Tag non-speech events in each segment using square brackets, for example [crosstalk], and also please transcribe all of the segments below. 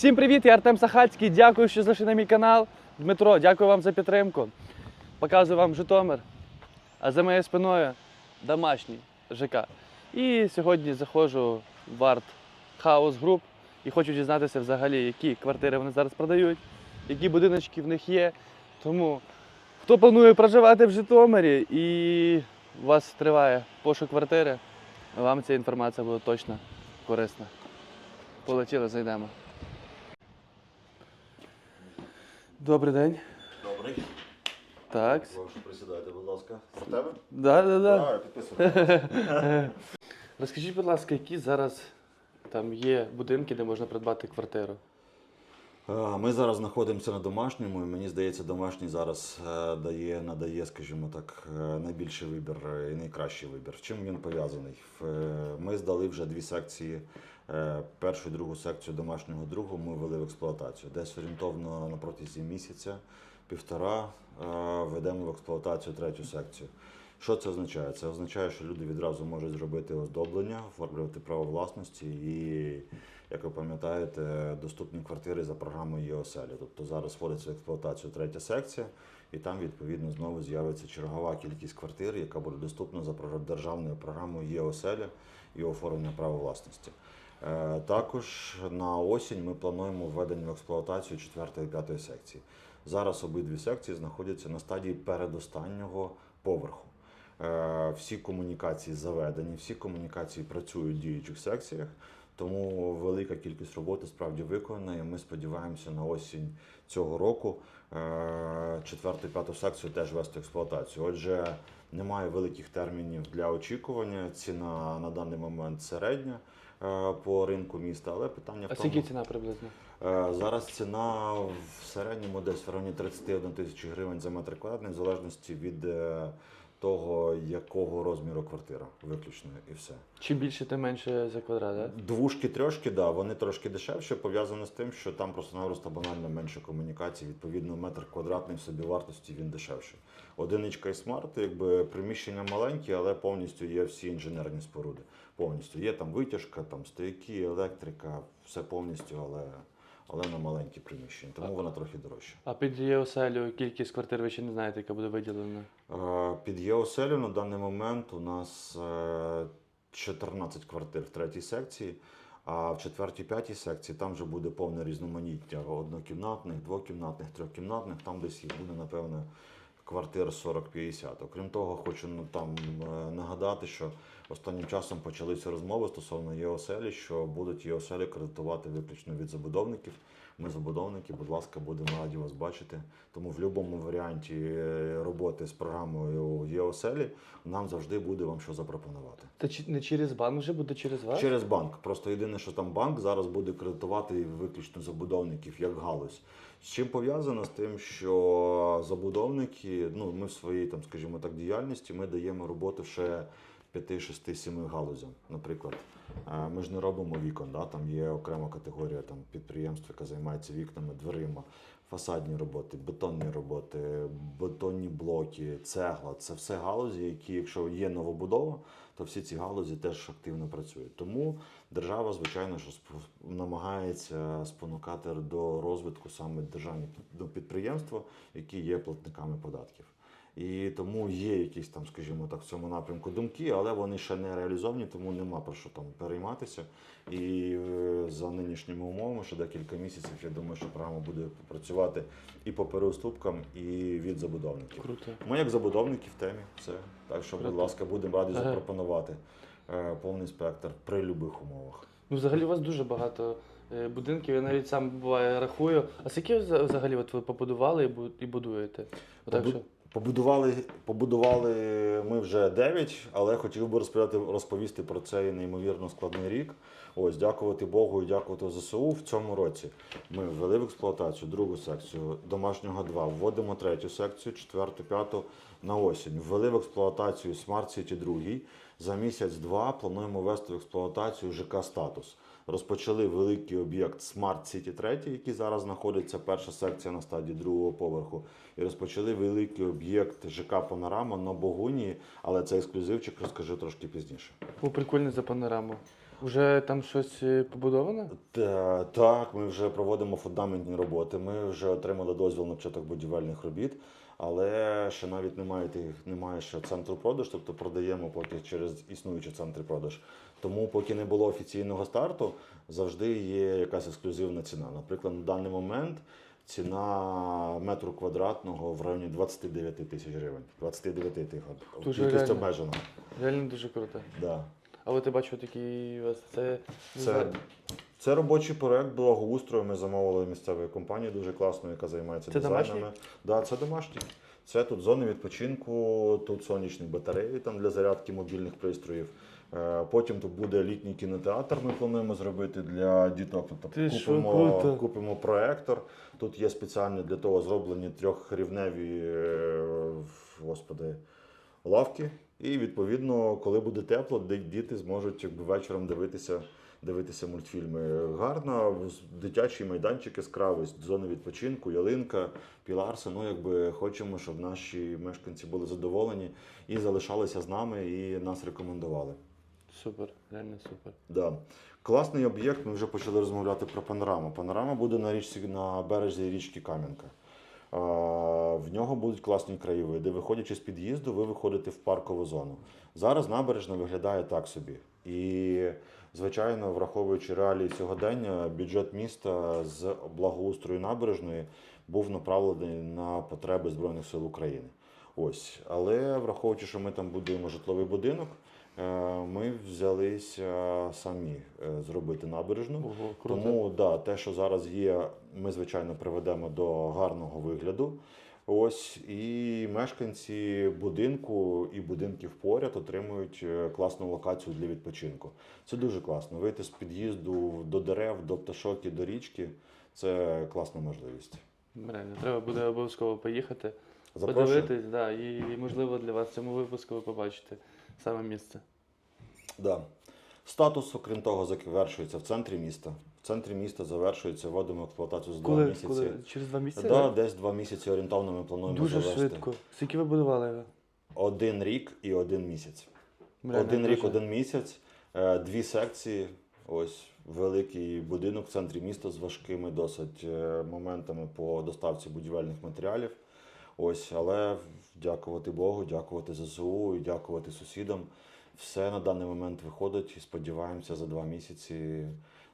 Всім привіт, я Артем Сахацький. Дякую, що зайшли на мій канал. Дмитро, дякую вам за підтримку. Показую вам Житомир. А за моєю спиною домашній ЖК. І сьогодні заходжу в Арт Хаус Груп і хочу дізнатися взагалі, які квартири вони зараз продають, які будиночки в них є. Тому хто планує проживати в Житомирі і у вас триває пошук квартири, вам ця інформація буде точно корисна. Полетіли, зайдемо. Добрий день. Добрий. Так. Прошу присідайте, будь ласка. Про тебе? Да, да, да. Підписуй. [laughs] Розкажіть, будь ласка, які зараз там є будинки, де можна придбати квартиру? Е, Ми зараз знаходимося на домашньому, і мені здається, домашній зараз е, дає, надає, скажімо так, е, найбільший вибір і найкращий вибір. Чим він пов'язаний? Ми здали вже дві секції. Першу і другу секцію домашнього другу ми ввели в експлуатацію. Десь орієнтовно на протязі місяця, півтора ведемо в експлуатацію третю секцію. Що це означає? Це означає, що люди відразу можуть зробити оздоблення, оформлювати право власності і, як ви пам'ятаєте, доступні квартири за програмою ЄОСЕЛі. Тобто зараз вводиться в експлуатацію третя секція, і там відповідно знову з'явиться чергова кількість квартир, яка буде доступна за державною програмою ЄОСЕЛі і оформлення права власності. Е, Також на осінь ми плануємо введення в експлуатацію 4 і 5 секції. Зараз обидві секції знаходяться на стадії передостаннього поверху. Е, Всі комунікації заведені, всі комунікації працюють в діючих секціях, тому велика кількість роботи справді виконана. І ми сподіваємося на осінь цього року е, четверту і п'яту секцію теж вести в експлуатацію. Отже, немає великих термінів для очікування. Ціна на даний момент середня е, по ринку міста, але питання в А тому. скільки ціна приблизно? Зараз ціна в середньому десь в районі 31 тисячі гривень за метр квадратний, в залежності від того, якого розміру квартира, виключно і все. Чим більше, тим менше за квадрат, так? Двушки трьошки, да, вони трошки дешевші, пов'язано з тим, що там просто-напросто банально менше комунікацій. Відповідно, метр квадратний в собі вартості він дешевший. Одиничка і смарт, якби приміщення маленькі, але повністю є всі інженерні споруди. Повністю є там витяжка, там стояки, електрика, все повністю, але, але на маленькі приміщення, тому вона трохи дорожча. А під ЄОСЕЛю кількість квартир ви ще не знаєте, яка буде виділена. Е, Під ЄОСЕЛю на даний момент у нас е, 14 квартир в третій секції, а в четвертій п'ятій секції там вже буде повне різноманіття однокімнатних, двокімнатних, трьохкімнатних. Там десь їх буде, напевно, квартир 40-50. Окрім того, хочу ну, там е, нагадати, що останнім часом почалися розмови стосовно ЄОСЕЛі, що будуть ЄОСЕЛі кредитувати виключно від забудовників. Ми забудовники, будь ласка, будемо раді вас бачити. Тому в будь-якому варіанті е, роботи з програмою ЄОСЕЛі нам завжди буде вам що запропонувати. Та не через банк вже буде через вас? Через банк. Просто єдине, що там банк зараз буде кредитувати виключно забудовників як галузь. З чим пов'язано з тим, що забудовники, ну ми в своїй там, скажімо так, діяльності ми даємо роботу ще 5, 6, 7 галузям. Наприклад, е, ми ж не робимо вікон, да? там є окрема категорія там, підприємств, яка займається вікнами, дверима, фасадні роботи, бетонні роботи, бетонні блоки, цегла. Це все галузі, які, якщо є новобудова, то всі ці галузі теж активно працюють. Тому держава, звичайно, що намагається спонукати до розвитку саме державні під- підприємства, які є платниками податків. І тому є якісь там, скажімо так, в цьому напрямку думки, але вони ще не реалізовані, тому нема про що там перейматися. І е, за нинішніми умовами, ще декілька місяців, я думаю, що програма буде працювати і по переуступкам, і від забудовників. Круто. Ми як забудовники в темі, все. Так що, будь ласка, будемо раді Ага. запропонувати е, повний спектр при будь-яких умовах. Ну, взагалі у вас дуже багато е, будинків, я навіть сам буває рахую. А скільки вза- взагалі от ви побудували і бу- і будуєте? Отак, Побу- що? Побудували, побудували ми вже 9, але хотів би розповідати, розповісти про цей неймовірно складний рік. Ось, дякувати Богу і дякувати ЗСУ. В цьому році ми ввели в експлуатацію другу секцію домашнього 2, вводимо третю секцію, четверту, п'яту на осінь. Ввели в експлуатацію Smart City 2. За місяць-два плануємо ввести в експлуатацію ЖК Статус. Розпочали великий об'єкт Smart City 3, який зараз знаходиться перша секція на стадії другого поверху. І розпочали великий об'єкт ЖК Панорама на Богуні, але це ексклюзивчик, розкажу трошки пізніше. О, прикольно за панораму. Вже там щось е, побудовано? Та- Так, ми вже проводимо фундаментні роботи. Ми вже отримали дозвіл на початок будівельних робіт, але ще навіть немає тих, немає ще центру продаж, тобто продаємо поки через існуючі центри продаж. Тому, поки не було офіційного старту, завжди є якась ексклюзивна ціна. Наприклад, на даний момент ціна метру квадратного в районі 29 тисяч гривень. 29 тисяч. Кількість обмежена. Реально дуже круто. Да. А от я бачу такий це. Це, це робочий проект благоустрою. Ми замовили місцевої компанії дуже класно, яка займається Це дизайнами. Да, це домашній. Це тут зони відпочинку, тут сонячні батареї там для зарядки мобільних пристроїв. Е, Потім тут буде літній кінотеатр. Ми плануємо зробити для діток. Тобто Ти купимо, купимо проектор. Тут є спеціально для того зроблені трьохрівневі е, господи, лавки. І відповідно, коли буде тепло, діти зможуть якби вечором дивитися. Дивитися мультфільми гарно, з- дитячий майданчик яскравий, зони відпочинку, ялинка, піларси. Ну, якби хочемо, щоб наші мешканці були задоволені і залишалися з нами, і нас рекомендували. Супер, реально супер. Да. Класний об'єкт. Ми вже почали розмовляти про панораму. Панорама буде на річці на березі річки Кам'янка. В нього будуть класні краєвиди. Виходячи з під'їзду, ви виходите в паркову зону. Зараз набережна виглядає так собі. І, звичайно, враховуючи реалії сьогодення, бюджет міста з благоустрою набережної був направлений на потреби Збройних сил України. Ось, але враховуючи, що ми там будуємо житловий будинок, ми взялися самі е, зробити набережну. Ого, круто. Тому да, те, що зараз є, ми звичайно приведемо до гарного вигляду. Ось і мешканці будинку і будинків поряд отримують е, класну локацію для відпочинку. Це дуже класно. Вийти з під'їзду до дерев, до пташок і до річки це класна можливість. Реально, треба буде обов'язково поїхати, Запрошую. подивитись, да, і, і можливо для вас в цьому випуску ви побачите саме місце. Да. Статус, окрім того, завершується в центрі міста. В центрі міста завершується вводимо експлуатацію два Коли, місяці. коли? Через два місяці? Да, десь два місяці орієнтовно ми плануємо Дуже завести. швидко. Скільки ви будували його? Один рік і один місяць. Реально один рік, дуже. один місяць, е, дві секції. Ось великий будинок в центрі міста з важкими досить е, моментами по доставці будівельних матеріалів. Ось, але дякувати Богу, дякувати ЗСУ і дякувати сусідам. Все на даний момент виходить і сподіваємося за два місяці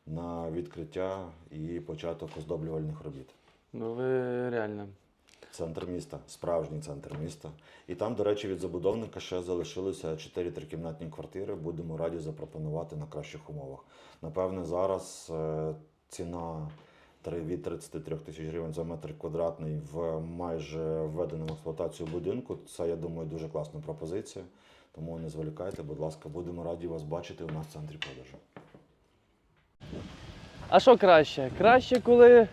на відкриття і початок оздоблювальних робіт. Ну ви реально. Центр міста, справжній центр міста. І там, до речі, від забудовника ще залишилися 4 трикімнатні квартири. Будемо раді запропонувати на кращих умовах. Напевне, зараз е, ціна від 33 тисяч гривень за метр квадратний в майже введеному в експлуатацію будинку. Це, я думаю, дуже класна пропозиція. Тому не зволікайте, будь ласка, будемо раді вас бачити у нас в центрі продажу. А що краще? Краще, коли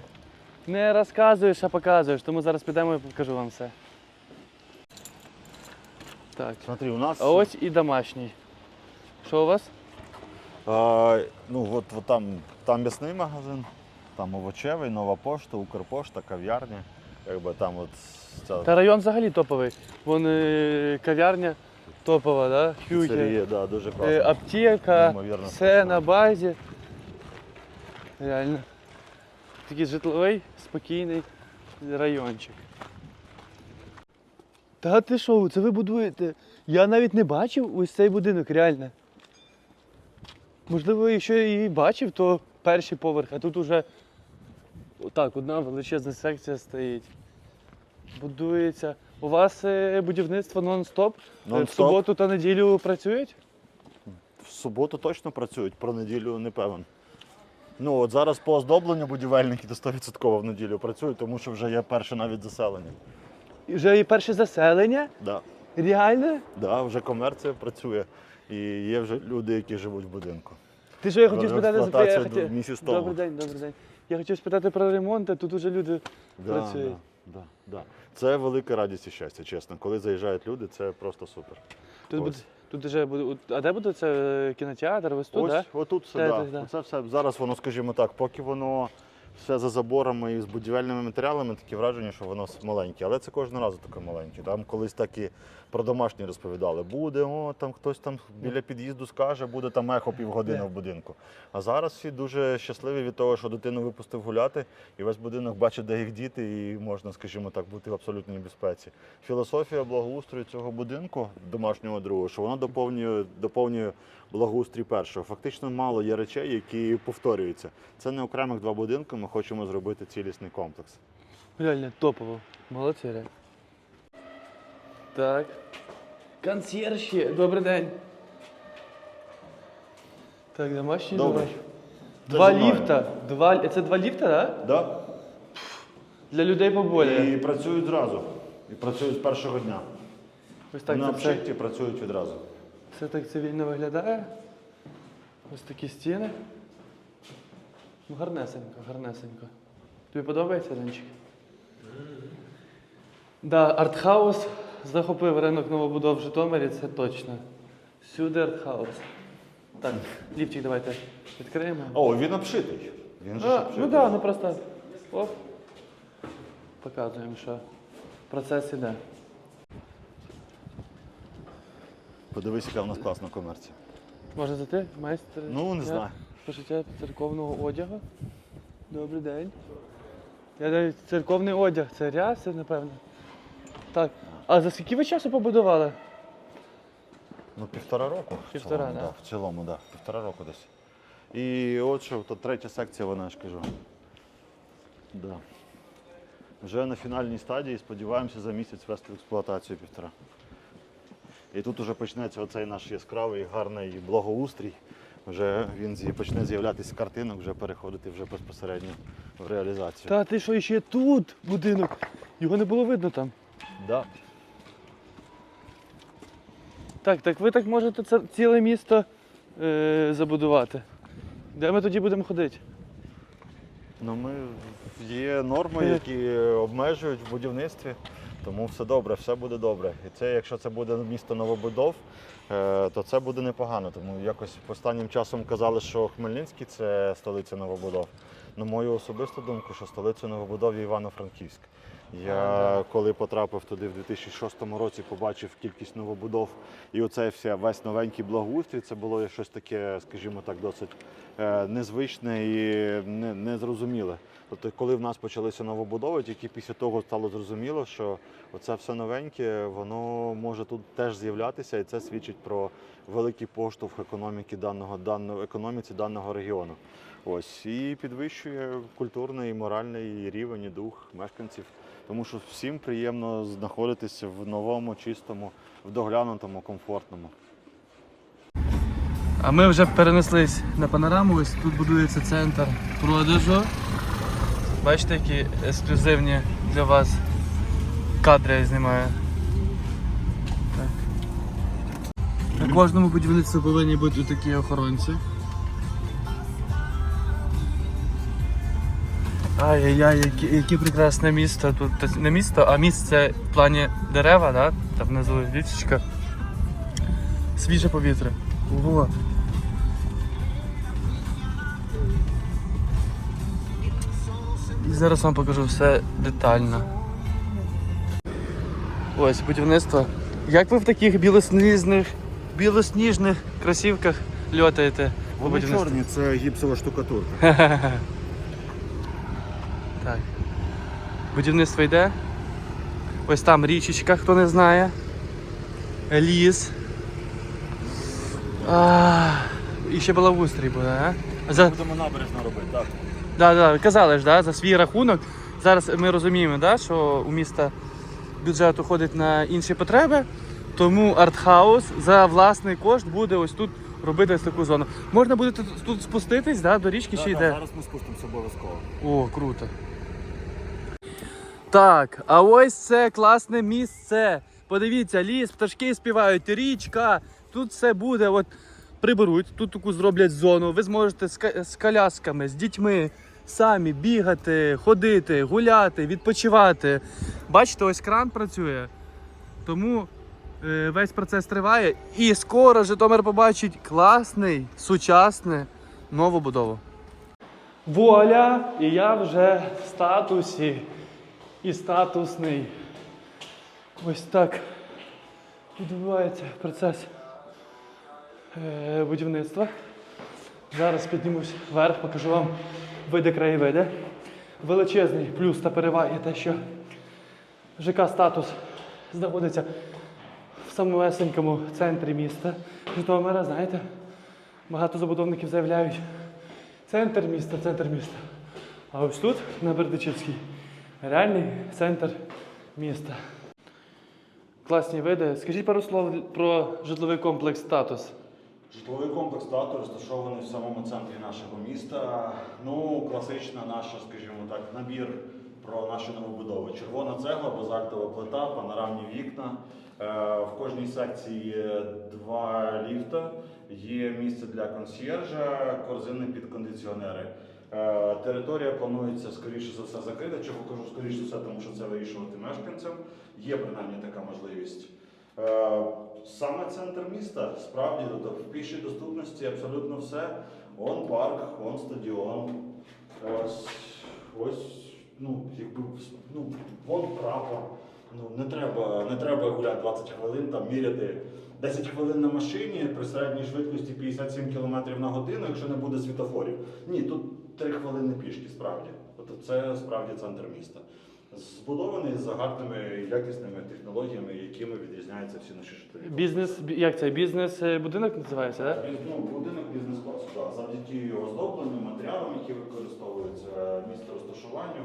не розказуєш, а показуєш. Тому зараз підемо і покажу вам все. Так. Смотри, у нас А ось і домашній. Що у вас? А, ну, от, от там, там м'ясний магазин, там овочевий, нова пошта, Укрпошта, кав'ярня. Якби там от ця Та район взагалі топовий. Вон е, кав'ярня топова, да? Хюгер. піцерія, да, дуже класно. Е, аптека, Неймовірно все на базі. Реально. Такий житловий, спокійний райончик. Та ти що, це ви будуєте? Я навіть не бачив ось цей будинок, реально. Можливо, якщо я і бачив, то перший поверх, а тут уже отак, одна величезна секція стоїть. Будується. У вас е, будівництво нон-стоп? Е, В суботу та неділю працюють? В суботу точно працюють, про неділю не певен. Ну, от зараз по оздобленню будівельники то 100% в неділю працюють, тому що вже є перше навіть заселення. І Вже і перше заселення? Да. Реально? Да, вже комерція працює. І є вже люди, які живуть в будинку. Ти що я хотів спитати? я хотів- місяць тому. Добрий день, добрий день. Я хотів спитати про ремонт, а тут уже люди Да, працюють. Да, да, да. Це велика радість і щастя, чесно. Коли заїжджають люди, це просто супер. Тут, Ось. буде, тут вже буде. А де буде це е, кінотеатр? Ось тут, Ось да? отут все, да. та, та. Це все зараз воно, скажімо так, поки воно все за заборами і з будівельними матеріалами, таке враження, що воно маленьке. Але це кожного разу таке маленьке. Там колись так і про домашні розповідали. Буде, о, там хтось там біля під'їзду скаже, буде там ехо півгодини в будинку. А зараз всі дуже щасливі від того, що дитину випустив гуляти, і весь будинок бачить, де їх діти, і можна, скажімо так, бути в абсолютній безпеці. Філософія благоустрою цього будинку, домашнього другого, що воно доповнює, доповнює благоустрій першого. Фактично мало є речей, які повторюються. Це не окремих два будинки, ми хочемо зробити цілісний комплекс. Реально топово. Молодці, реально. Так. Консьержі, добрий день. Так, домашній Добре. домашній. Це Два зі мною. ліфта. Два... Це два ліфта, так? Да? Да? Для людей поболі. І працюють зразу. І працюють з першого дня. Ось так На це все, обшитті працюють відразу. все так цивільно виглядає. Ось такі стіни. Ну, гарнесенько, гарнесенько. Тобі подобається, Ленчик? Да, артхаус захопив ринок новобудов в Житомирі, це точно. Всюди артхаус. Так, ліфчик давайте відкриємо. О, він обшитий. Він же ж А, обшитий. ну так, да, ну просто. Оп. Показуємо, що процес іде. Подивись, яка в нас класна комерція. Може це ти, майстер? Ну, не знаю. Пошиття церковного одягу. Добрий день. Я навіть церковний одяг, це ряси, напевно. Так. А за скільки ви часу побудували? Ну, півтора року. в цілому, да. В цілому, так. Да. Півтора року десь. І от що, то третя секція, вона я ж кажу. Да. Вже на фінальній стадії сподіваємося за місяць ввести в експлуатацію півтора. І тут уже почнеться оцей наш яскравий, гарний благоустрій. Вже він почне з'являтися з картинок, вже переходити вже безпосередньо в реалізацію. Та ти що, ще тут будинок? Його не було видно там. Да. Так, так ви так можете це ціле місто е, забудувати. Де ми тоді будемо ходити? Ну, ми є норми, які [laughs] обмежують в будівництві, тому все добре, все буде добре. І це, якщо це буде місто новобудов, е, то це буде непогано. Тому якось останнім часом казали, що Хмельницький це столиця новобудов. На мою особисту думку, що столиця новобудов є Івано-Франківськ. Я коли потрапив туди в 2006 році, побачив кількість новобудов і оцей вся весь новенький благоустрій. Це було щось таке, скажімо так, досить е, незвичне і не- незрозуміле. Тобто, коли в нас почалися новобудови, тільки після того стало зрозуміло, що оце все новеньке, воно може тут теж з'являтися, і це свідчить про великий поштовх економіки даного даного економіці даного регіону. Ось і підвищує культурний і моральний рівень і дух мешканців. Тому що всім приємно знаходитися в новому, чистому, в доглянутому, комфортному. А ми вже перенеслись на панораму. Ось тут будується центр продажу. Бачите, які ексклюзивні для вас кадри я знімаю. Так. На кожному будівництві повинні бути такі охоронці. Ай-яй-яй, яке, яке прекрасне місто. Тут не місто, а місце в плані дерева, да? там внизу річечка. Свіже повітря. Ого. І зараз вам покажу все детально. Ось будівництво. Як ви в таких білосніжних, білосніжних кросівках льотаєте? Вони чорні, це гіпсова штукатурка. [laughs] Так. Будівництво йде. Ось там річечка, хто не знає. Ліс. А, і ще балавустрій буде, а? За, Будемо набережно робити, так. Да, да, казали ж, да, за свій рахунок. Зараз ми розуміємо, да, що у міста бюджет уходить на інші потреби, тому артхаус за власний кошт буде ось тут робити ось таку зону. Можна буде тут, тут спуститись, да, до річки ще йде. Зараз ми спустимося обов'язково. О, круто. Так, а ось це класне місце. Подивіться, ліс, пташки співають, річка. Тут все буде. От приберуть, тут таку зроблять зону. Ви зможете з, колясками, з дітьми самі бігати, ходити, гуляти, відпочивати. Бачите, ось кран працює. Тому е, весь процес триває. І скоро Житомир побачить класний, сучасний нову будову. Вуаля! І я вже в статусі. І статусний. Ось так відбувається процес е, будівництва. Зараз піднімусь вверх, покажу вам види краєвиди. Величезний плюс та перевага є те, що ЖК статус знаходиться в самовесенькому центрі міста Житомира, знаєте. Багато забудовників заявляють центр міста, центр міста. А ось тут, на Бердичівській, реальний центр міста. Класні види. Скажіть пару слов про житловий комплекс статус. Житловий комплекс «Тато» розташований в самому центрі нашого міста. Ну, класична наша, скажімо так, набір про наші новобудови. Червона цегла, базальтова плита, панорамні вікна. Е, В кожній секції є два ліфта, є місце для консьєржа, корзини під кондиціонери. Е, Територія планується скоріше за все закрита. Чого кажу скоріше за все, тому що це вирішувати мешканцям. Є принаймні така можливість. Е, Саме центр міста, справді, в пішій доступності абсолютно все. Он парк, он стадіон. Ось, ось ну, якби, ну, вон прапор. Ну, не треба, не треба гуляти 20 хвилин, там міряти 10 хвилин на машині при середній швидкості 57 км на годину, якщо не буде світофорів. Ні, тут 3 хвилини пішки, справді. Тобто це справді центр міста. Збудований з гарними якісними технологіями, якими відрізняються всі наші жителі. Бізнес, як це? Бізнес е, будинок називається, так? Ну, будинок бізнес-класу, да. завдяки його оздобленню, матеріалам, які використовуються, місце розташуванню,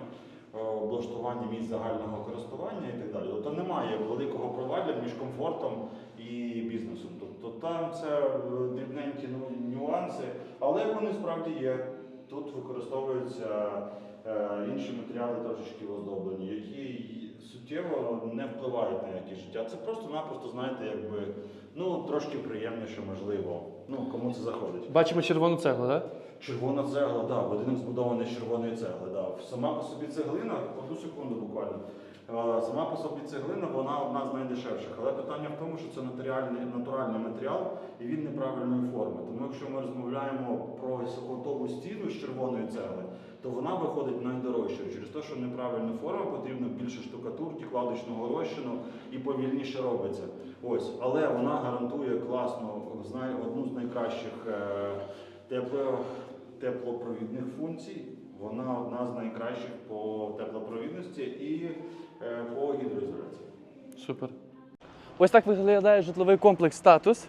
е, облаштуванню місць загального користування і так далі. Тобто немає великого провалля між комфортом і бізнесом. Тобто там це е, дрібненькі ну, нюанси, але вони справді є. Тут використовуються е, інші матеріали трошечки оздоблені, які суттєво не впливають на якість життя. Це просто-напросто, знаєте, якби ну трошки приємніше, можливо. Ну кому це заходить. Бачимо червону цеглу, так? Червона цегла, да, будинок збудований з червоної цегли. Да. Сама по собі цеглина, одну секунду буквально. Е, Сама по собі цеглина, вона одна з найдешевших. Але питання в тому, що це натуральний, натуральний матеріал і він неправильної форми. Тому якщо ми розмовляємо про готову стіну з червоної цегли, то вона виходить найдорожчою. Через те, що неправильна форма, потрібно більше штукатурки, кладочного розчину і повільніше робиться. Ось, але вона гарантує класну, одну з найкращих е, тепло, теплопровідних функцій. Вона одна з найкращих по теплопровідності і е, по гідроізоляції. Супер. Ось так виглядає житловий комплекс статус.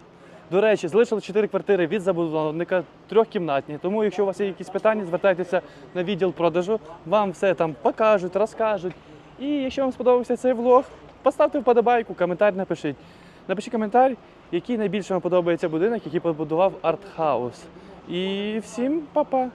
До речі, залишили 4 квартири від забудовника, трьохкімнатні. Тому, якщо у вас є якісь питання, звертайтеся на відділ продажу. Вам все там покажуть, розкажуть. І якщо вам сподобався цей влог, поставте вподобайку, коментар напишіть. Напишіть коментар, який найбільше вам подобається будинок, який побудував артхаус. І всім па-па!